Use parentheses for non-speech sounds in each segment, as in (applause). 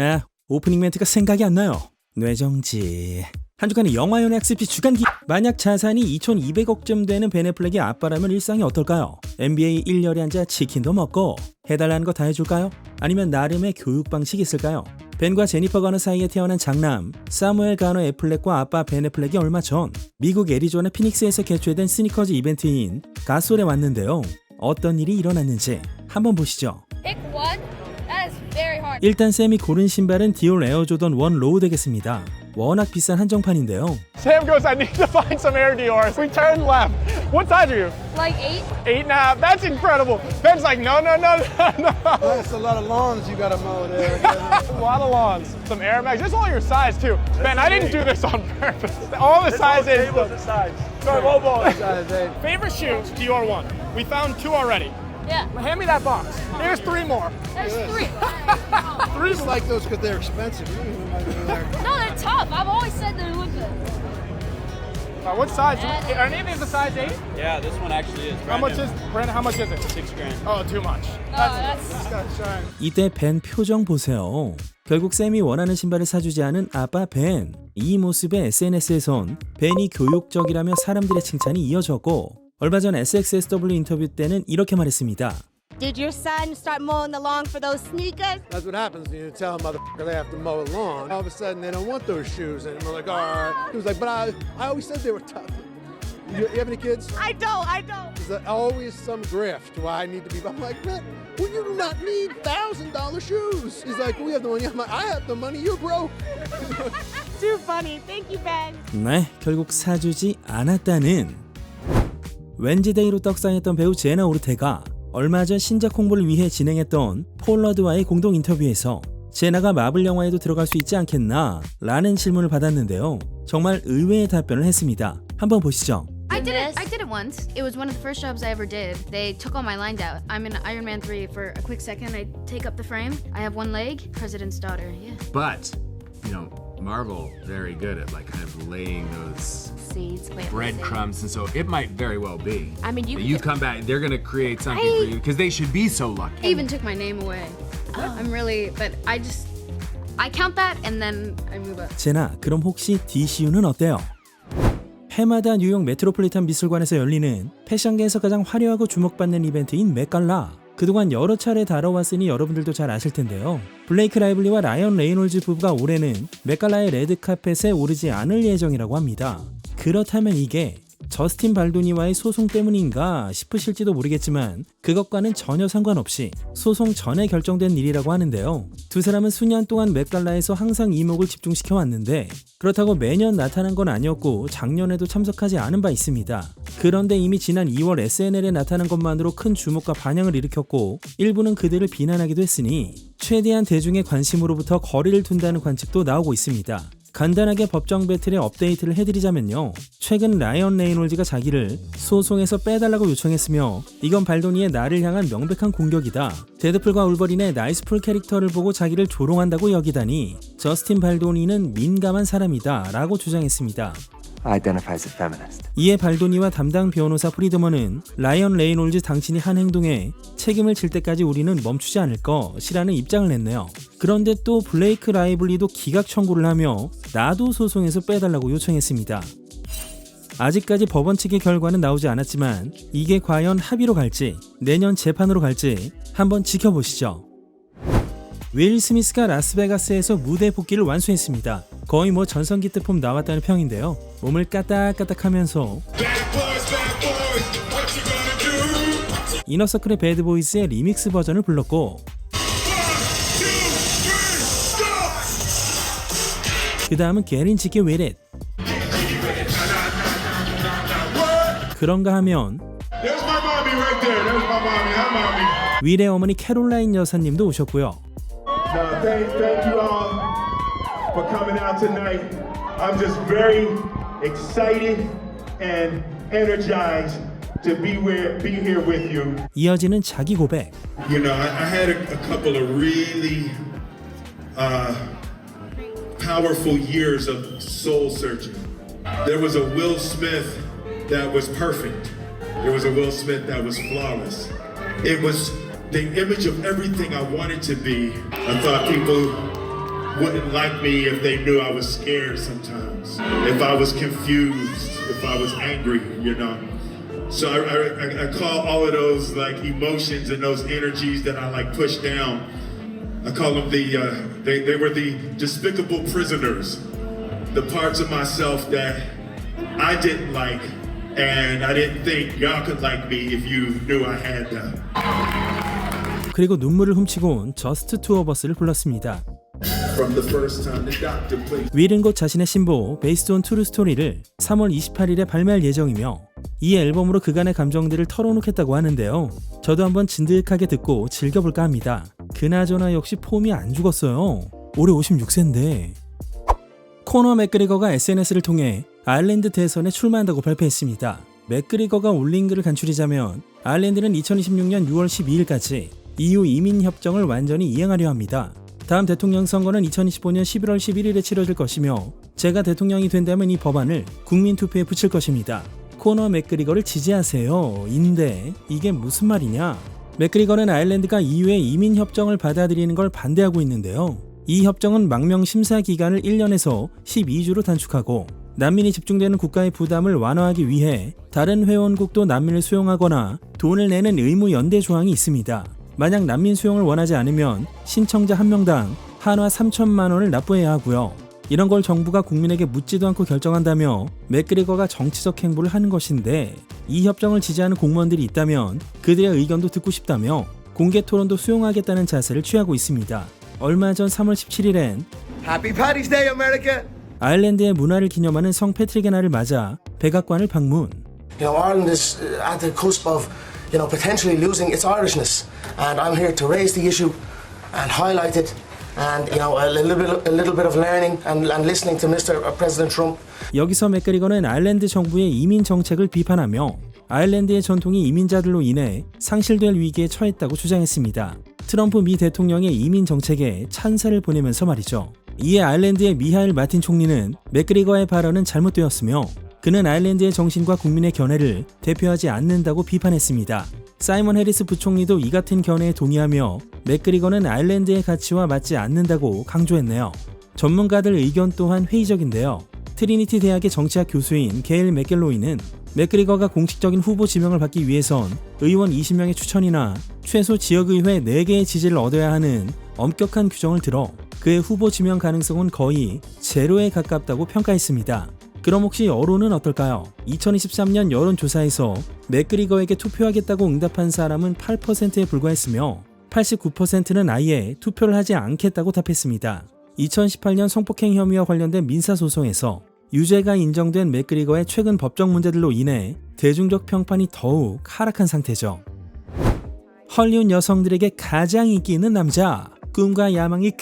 아, 오프닝 멘트가 생각이 안 나요. 뇌정지. 한 주간의 영화연 XP 주간기 만약 자산이 2200억쯤 되는 베네플렉의 아빠라면 일상이 어떨까요? NBA 1열에 앉아 치킨도 먹고 해달라는 거 다 해줄까요? 아니면 나름의 교육 방식이 있을까요? 벤과 제니퍼 가너 사이에 태어난 장남 사무엘 가너 애플렉과 아빠 베네플렉이 얼마 전 미국 애리조나 피닉스에서 개최된 스니커즈 이벤트인 가솔에 왔는데요. 어떤 일이 일어났는지 한번 보시죠. 101. 일단 쌤이 고른 신발은 디올 에어조던 1 로우 되겠습니다. 워낙 비싼 한정판인데요. Sam goes, I need to find some Air Dior's. We turn left. What size are you? Like eight. Eight and a half. That's incredible. Ben's like, no, no, no, no, no. That's a lot of lawns you gotta mow there. (laughs) a lot of lawns. Some Air Max. This is all your size, too. Ben, I didn't do this on purpose. All the sizes. size. Sorry, whoa, whoa. Size eight. Favorite shoe, Dior one. We found two already. Yeah. Hand me that box. Here's three more. There's three. (laughs) I just like those because they're expensive. You don't even like them there. no, they're tough. I've always said they look good. Uh, what size? Are any of these a size eight? Yeah, this one actually is. How brand much new. is, Brandon, how much is it? Six grand. Oh, too much. No, that's That's shine. 이때 벤 표정 보세요. 결국 쌤이 원하는 신발을 사주지 않은 아빠 벤. 이 모습에 SNS에선 벤이 교육적이라며 사람들의 칭찬이 이어졌고 얼마 전 SXSW 인터뷰 때는 이렇게 말했습니다. Did your son start mowing the lawn for those sneakers? That's what happens when you tell a motherfucker they have to mow a lawn. All of a sudden they don't want those shoes, and we're like, all right. He was like, but I, I always said they were tough. You, you have any kids? I don't, I don't. There's always some grift why I need to be. I'm like, man, well, you do not need thousand dollar shoes. He's like, we have the money. I'm like, I have the money. You're broke. (laughs) Too funny. Thank you, Ben. 네, 결국 사주지 않았다는 웬즈데이로 떡상했던 배우 제나 오르테가 얼마 전 신작 홍보를 위해 진행했던 폴러드와의 공동 인터뷰에서 제나가 마블 영화에도 들어갈 수 있지 않겠나? 라는 질문을 받았는데요. 정말 의외의 답변을 했습니다. 한번 보시죠. I did it. I did it once. It was one of the first jobs I ever did. They took all my lines out. I'm in Iron Man 3 for a quick second. I take up the frame. I have one leg. President's daughter. Yeah. But, you know, Marvel very good at like kind of laying those Seeds. Wait, breadcrumbs, and so it might very well be. I mean, you that could you get- come back, they're gonna create something for you because they should be so lucky. They even took my name away. I'm really, but I just, I count that and then I move up. 제나, 그럼 혹시 DCU는 어때요? 해마다 뉴욕 메트로폴리탄 미술관에서 열리는 패션계에서 가장 화려하고 주목받는 이벤트인 맥갈라. 그동안 여러 차례 다뤄왔으니 여러분들도 잘 아실 텐데요. 블레이크 라이블리와 라이언 레이놀즈 부부가 올해는 맥갈라의 레드카펫에 오르지 않을 예정이라고 합니다. 그렇다면 이게 저스틴 발도니와의 소송 때문인가 싶으실지도 모르겠지만 그것과는 전혀 상관없이 소송 전에 결정된 일이라고 하는데요. 두 사람은 수년 동안 맥갈라에서 항상 이목을 집중시켜 왔는데 그렇다고 매년 나타난 건 아니었고 작년에도 참석하지 않은 바 있습니다. 그런데 이미 지난 2월 SNL에 나타난 것만으로 큰 주목과 반향을 일으켰고 일부는 그들을 비난하기도 했으니 최대한 대중의 관심으로부터 거리를 둔다는 관측도 나오고 있습니다. 간단하게 법정 배틀의 업데이트를 해드리자면요. 최근 라이언 레이놀즈가 자기를 소송에서 빼달라고 요청했으며 이건 발도니의 나를 향한 명백한 공격이다. 데드풀과 울버린의 나이스풀 캐릭터를 보고 자기를 조롱한다고 여기다니 저스틴 발도니는 민감한 사람이다 라고 주장했습니다. Identifies as feminist. 이에 발도니와 담당 변호사 프리드먼은 라이언 레이놀즈 당신이 한 행동에 책임을 질 때까지 우리는 멈추지 않을 것이라는 입장을 냈네요. 그런데 또 블레이크 라이블리도 기각 청구를 하며 나도 소송에서 빼달라고 요청했습니다. 아직까지 법원 측의 결과는 나오지 않았지만 이게 과연 합의로 갈지 내년 재판으로 갈지 한번 지켜보시죠. 윌 스미스가 라스베가스에서 무대 복귀를 완수했습니다. 거의 뭐 전성기 때 폼 나왔다는 평인데요. 몸을 까딱까딱 하면서 이너서클의 배드보이즈의 리믹스 버전을 불렀고 그 다음은 게린 지키 웨렛 그런가 하면. 윌의 어머니 캐롤라인 여사님도 오셨고요. No, thank, thank you all for coming out tonight. I'm just very excited and energized to be where, be here with you. 이어지는 자기 고백. You know, I, I had a, a couple of really uh, powerful years of soul searching. There was a Will Smith that was perfect. There was a Will Smith that was flawless. It was the image of everything I wanted to be. I thought people wouldn't like me if they knew I was scared sometimes, if I was confused, if I was angry, you know. So I, I, I call all of those like emotions and those energies that I like push down. I call them the, uh, they, they were the despicable prisoners, the parts of myself that I didn't like, and I didn't think y'all could like me if you knew I had them. 그리고 눈물을 훔치고 온 저스트 투어 버스를 불렀습니다. 윌은 곧 자신의 신보 베이스드 온 트루 스토리를 3월 28일에 발매할 예정이며 이 앨범으로 그간의 감정들을 털어놓겠다고 하는데요. 저도 한번 진득하게 듣고 즐겨볼까 합니다. 그나저나 역시 폼이 안 죽었어요. 올해 56세인데. 코너 맥그리거가 SNS를 통해 아일랜드 대선에 출마한다고 발표했습니다. 맥그리거가 올린 글을 간추리자면 아일랜드는 2026년 6월 12일까지 EU 이민 협정을 완전히 이행하려 합니다. 다음 대통령 선거는 2025년 11월 11일에 치러질 것이며 제가 대통령이 된다면 이 법안을 국민 투표에 붙일 것입니다. 코너 맥그리거를 지지하세요. 인데 이게 무슨 말이냐? 맥그리거는 아일랜드가 EU의 이민 협정을 받아들이는 걸 반대하고 있는데요. 이 협정은 망명 심사 기간을 1년에서 12주로 단축하고 난민이 집중되는 국가의 부담을 완화하기 위해 다른 회원국도 난민을 수용하거나 돈을 내는 의무 연대 조항이 있습니다. 만약 난민 수용을 원하지 않으면 신청자 한 명당 한화 3천만 원을 납부해야 하고요. 이런 걸 정부가 국민에게 묻지도 않고 결정한다며 맥그리거가 정치적 행보를 하는 것인데 이 협정을 지지하는 공무원들이 있다면 그들의 의견도 듣고 싶다며 공개 토론도 수용하겠다는 자세를 취하고 있습니다. 얼마 전 3월 17일엔 Happy Paddy's Day! 아일랜드의 문화를 기념하는 성 패트릭의 날을 맞아 백악관을 방문. You know, Uh, you know, potentially losing its Irishness, and I'm here to raise the issue and highlight it, and you know, a little bit, a little bit of learning and, and listening to Mr. President Trump. 여기서 맥그리거는 아일랜드 정부의 이민 정책을 비판하며 아일랜드의 전통이 이민자들로 인해 상실될 위기에 처했다고 주장했습니다. 트럼프 미 대통령의 이민 정책에 찬사를 보내면서 말이죠. 이에 아일랜드의 미하일 마틴 총리는 맥그리거의 발언은 잘못되었으며 그는 아일랜드의 정신과 국민의 견해를 대표하지 않는다고 비판했습니다. 사이먼 해리스 부총리도 이 같은 견해에 동의하며 맥그리거는 아일랜드의 가치와 맞지 않는다고 강조했네요. 전문가들 의견 또한 회의적인데요. 트리니티 대학의 정치학 교수인 게일 맥겔로이는 맥그리거가 공식적인 후보 지명을 받기 위해선 의원 20명의 추천이나 최소 지역의회 4개의 지지를 얻어야 하는 엄격한 규정을 들어 그의 후보 지명 가능성은 거의 제로에 가깝다고 평가했습니다. 그럼 혹시 여론은 어떨까요? 2023년 여론조사에서 맥그리거에게 투표하겠다고 응답한 사람은 8%에 불과했으며 89%는 아예 투표를 하지 않겠다고 답했습니다. 2018년 성폭행 혐의와 관련된 민사소송에서 유죄가 인정된 맥그리거의 최근 법적 문제들로 인해 대중적 평판이 더욱 하락한 상태죠. 헐리우드 여성들에게 가장 인기 있는 남자, 꿈과 야망이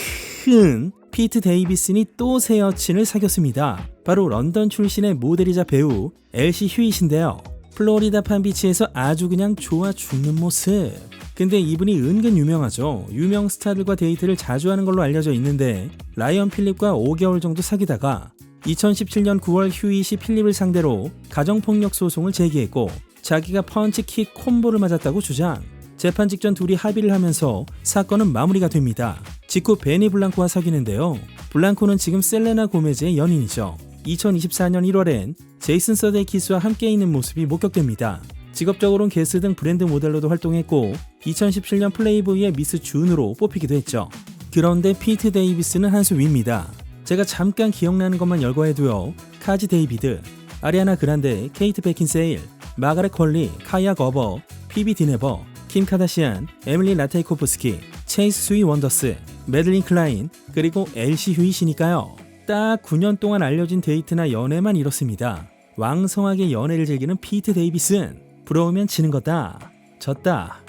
큰 피트 데이비슨이 또 새 여친을 사귀었습니다. 바로 런던 출신의 모델이자 배우 엘시 휴잇인데요. 플로리다 판비치에서 아주 그냥 좋아 죽는 모습. 근데 이분이 은근 유명하죠. 유명 스타들과 데이트를 자주 하는 걸로 알려져 있는데 라이언 필립과 5개월 정도 사귀다가 2017년 9월 휴잇이 필립을 상대로 가정폭력 소송을 제기했고 자기가 펀치킥 콤보를 맞았다고 주장. 재판 직전 둘이 합의를 하면서 사건은 마무리가 됩니다. 직후 베니 블랑코와 사귀는데요. 블랑코는 지금 셀레나 고메즈의 연인이죠. 2024년 1월엔 제이슨 서데이키스와 함께 있는 모습이 목격됩니다. 직업적으로는 게스 등 브랜드 모델로도 활동했고 2017년 플레이보이의 미스 준으로 뽑히기도 했죠. 그런데 피트 데이비스는 한 수 위입니다. 제가 잠깐 기억나는 것만 열거해도요. 카지 데이비드, 아리아나 그란데, 케이트 베킨세일, 마가렛 콜리, 카야 거버, 피비 디네버, 킴 카다시안, 에밀리 라테이코프스키, 체이스 스위 원더스, 메들린 클라인, 그리고 엘시 휴이시니까요. 딱 9년 동안 알려진 데이트나 연애만 이렇습니다. 왕성하게 연애를 즐기는 피트 데이비슨. 부러우면 지는 거다. 졌다.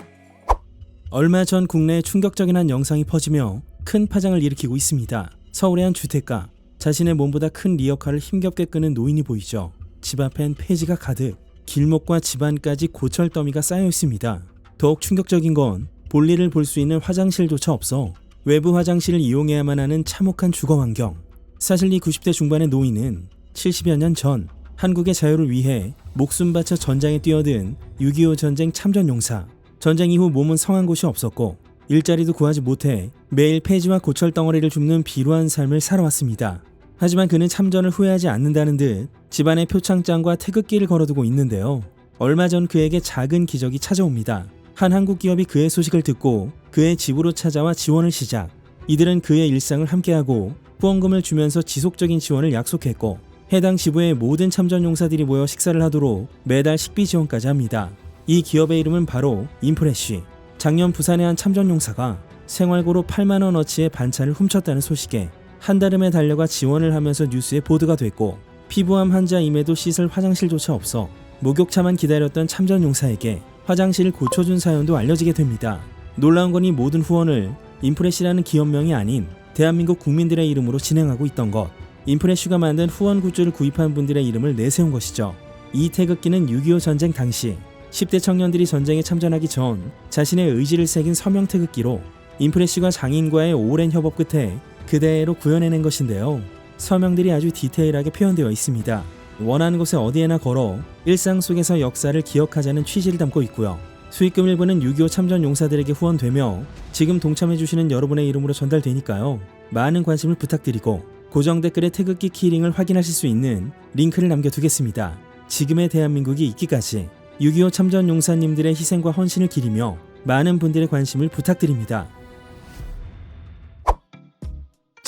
얼마 전 국내에 충격적인 한 영상이 퍼지며 큰 파장을 일으키고 있습니다. 서울의 한 주택가. 자신의 몸보다 큰 리어카를 힘겹게 끄는 노인이 보이죠. 집 앞엔 폐지가 가득. 길목과 집안까지 고철 더미가 쌓여 있습니다. 더욱 충격적인 건 볼일을 볼 수 있는 화장실조차 없어 외부 화장실을 이용해야만 하는 참혹한 주거 환경. 사실 이 90대 중반의 노인은 70여 년 전 한국의 자유를 위해 목숨 바쳐 전장에 뛰어든 6.25 전쟁 참전 용사. 전쟁 이후 몸은 성한 곳이 없었고 일자리도 구하지 못해 매일 폐지와 고철 덩어리를 줍는 비루한 삶을 살아왔습니다. 하지만 그는 참전을 후회하지 않는다는 듯 집안의 표창장과 태극기를 걸어두고 있는데요. 얼마 전 그에게 작은 기적이 찾아옵니다. 한 한국 기업이 그의 소식을 듣고 그의 집으로 찾아와 지원을 시작. 이들은 그의 일상을 함께하고 후원금을 주면서 지속적인 지원을 약속했고 해당 지부의 모든 참전 용사들이 모여 식사를 하도록 매달 식비 지원까지 합니다. 이 기업의 이름은 바로 인프레쉬. 작년 부산의 한 참전 용사가 생활고로 8만 원어치의 반찬을 훔쳤다는 소식에 한달음에 달려가 지원을 하면서 뉴스에 보도가 됐고 피부암 환자임에도 씻을 화장실조차 없어 목욕차만 기다렸던 참전 용사에게 화장실을 고쳐준 사연도 알려지게 됩니다. 놀라운 건 이 모든 후원을 인프레시라는 기업명이 아닌 대한민국 국민들의 이름으로 진행하고 있던 것. 인프레쉬가 만든 후원 굿즈를 구입한 분들의 이름을 내세운 것이죠. 이 태극기는 6.25 전쟁 당시 10대 청년들이 전쟁에 참전하기 전 자신의 의지를 새긴 서명 태극기로 인프레쉬가 장인과의 오랜 협업 끝에 그대로 구현해낸 것인데요. 서명들이 아주 디테일하게 표현되어 있습니다. 원하는 곳에 어디에나 걸어 일상 속에서 역사를 기억하자는 취지를 담고 있고요. 수익금 일부는 6.25 참전 용사들에게 후원되며 지금 동참해주시는 여러분의 이름으로 전달되니까요. 많은 관심을 부탁드리고 고정 댓글에 태극기 키링을 확인하실 수 있는 링크를 남겨두겠습니다. 지금의 대한민국이 있기까지 6.25 참전 용사님들의 희생과 헌신을 기리며 많은 분들의 관심을 부탁드립니다.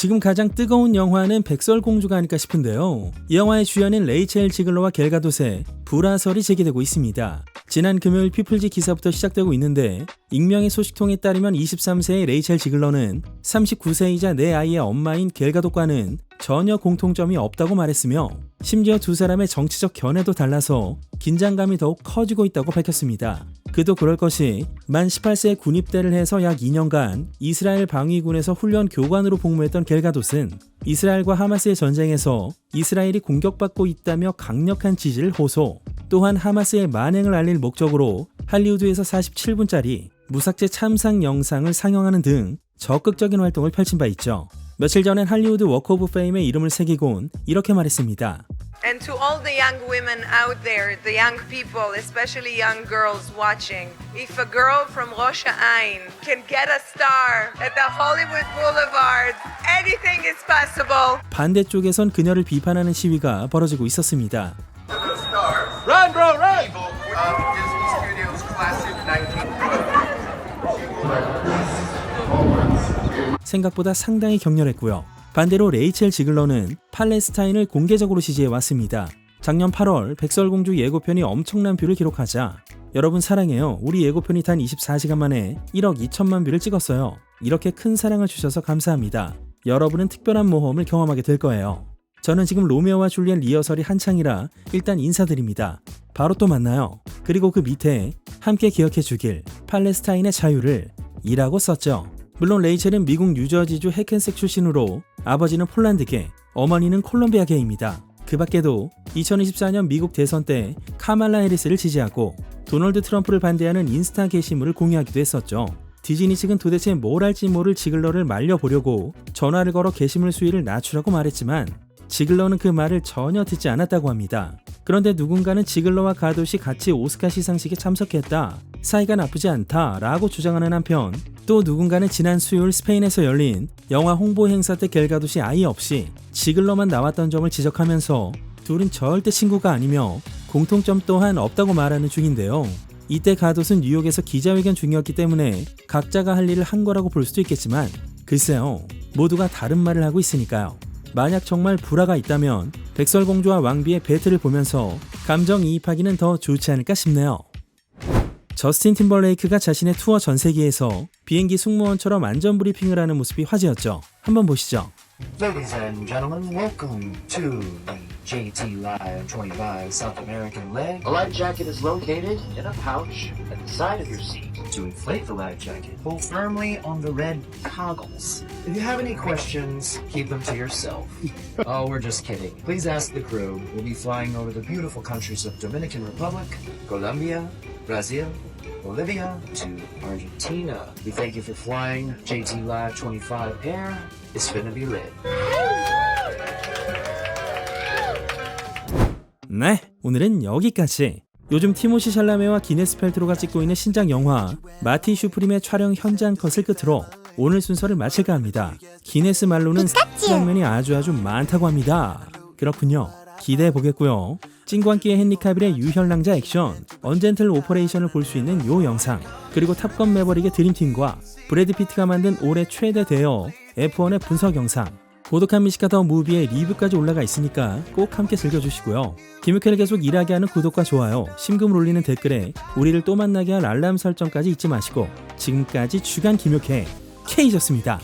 지금 가장 뜨거운 영화는 백설공주가 아닐까 싶은데요. 이 영화의 주연인 레이첼 지글러와 겔가도의 불화설이 제기되고 있습니다. 지난 금요일 피플지 기사부터 시작되고 있는데 익명의 소식통에 따르면 23세의 레이첼 지글러는 39세이자 내 아이의 엄마인 겔가도과는 전혀 공통점이 없다고 말했으며 심지어 두 사람의 정치적 견해도 달라서 긴장감이 더욱 커지고 있다고 밝혔습니다. 그도 그럴 것이 만 18세에 군입대를 해서 약 2년간 이스라엘 방위군에서 훈련 교관으로 복무했던 겔가돗은 이스라엘과 하마스의 전쟁에서 이스라엘이 공격받고 있다며 강력한 지지를 호소. 또한 하마스의 만행을 알릴 목적으로 할리우드에서 47분짜리 무삭제 참상 영상을 상영하는 등 적극적인 활동을 펼친 바 있죠. 며칠 전엔 할리우드 워크 오브 페임에 이름을 새기곤 이렇게 말했습니다. And to all the young women out there, the young people, especially young girls watching, if a girl from Rosh Ain can get a star at the Hollywood Boulevard, anything is possible. 반대쪽에선 그녀를 비판하는 시위가 벌어지고 있었습니다. Run, bro, run! Disney Studios classic 19 생각보다 상당히 격렬했고요. 반대로 레이첼 지글러는 팔레스타인을 공개적으로 지지해 왔습니다. 작년 8월 백설공주 예고편이 엄청난 뷰를 기록하자 여러분 사랑해요. 우리 예고편이 단 24시간 만에 1억 2천만 뷰를 찍었어요. 이렇게 큰 사랑을 주셔서 감사합니다. 여러분은 특별한 모험을 경험하게 될 거예요. 저는 지금 로미오와 줄리엣 리허설이 한창이라 일단 인사드립니다. 바로 또 만나요. 그리고 그 밑에 함께 기억해 주길 팔레스타인의 자유를 이라고 썼죠. 물론 레이첼은 미국 뉴저지주 해켄색 출신으로 아버지는 폴란드계, 어머니는 콜롬비아계입니다. 그 밖에도 2024년 미국 대선 때 카말라 해리스를 지지하고 도널드 트럼프를 반대하는 인스타 게시물을 공유하기도 했었죠. 디즈니 측은 도대체 뭘 할지 모를 지글러를 말려보려고 전화를 걸어 게시물 수위를 낮추라고 말했지만 지글러는 그 말을 전혀 듣지 않았다고 합니다. 그런데 누군가는 지글러와 가도시 같이 오스카 시상식에 참석했다. 사이가 나쁘지 않다. 라고 주장하는 한편 또 누군가는 지난 수요일 스페인에서 열린 영화 홍보 행사 때 겔가도시 아예 없이 지글러만 나왔던 점을 지적하면서 둘은 절대 친구가 아니며 공통점 또한 없다고 말하는 중인데요. 이때 가돗은 뉴욕에서 기자회견 중이었기 때문에 각자가 할 일을 한 거라고 볼 수도 있겠지만 글쎄요 모두가 다른 말을 하고 있으니까요. 만약 정말 불화가 있다면 백설공주와 왕비의 배틀을 보면서 감정이입하기는 더 좋지 않을까 싶네요. 저스틴 팀벌레이크가 자신의 투어 전세기에서 비행기 승무원처럼 안전 브리핑을 하는 모습이 화제였죠. 한번 보시죠. Ladies and gentlemen, welcome to the JT Live 25 South American leg. A life jacket is located in a pouch at the side of your seat. To inflate the life jacket, pull firmly on the red toggles. If you have any questions, keep them to yourself. oh, we're just kidding. Please ask the crew. We'll be flying over the beautiful countries of Dominican Republic, Colombia, Brazil, Bolivia to Argentina. We thank you for flying JT Live 25 Air. It's finna be lit. 네, 오늘은 여기까지. 요즘 티모시 샬라메와 기네스 펠트로가 찍고 있는 신작 영화 마티 슈프림의 촬영 현장 컷을 끝으로 오늘 순서를 마칠까 합니다. 기네스 말로는 장면이 아주 아주 많다고 합니다. 그렇군요. 기대해 보겠고요. 찐광기의 헨리 카빌의 유혈랑자 액션, 언젠틀 오퍼레이션을 볼 수 있는 요 영상, 그리고 탑건 매버릭의 드림팀과 브래드 피트가 만든 올해 최대 대여 F1의 분석 영상, 고독한 미식가 더 무비의 리뷰까지 올라가 있으니까 꼭 함께 즐겨주시고요. 김육회를 계속 일하게 하는 구독과 좋아요, 심금을 울리는 댓글에 우리를 또 만나게 할 알람 설정까지 잊지 마시고 지금까지 주간 김육회 K졌습니다.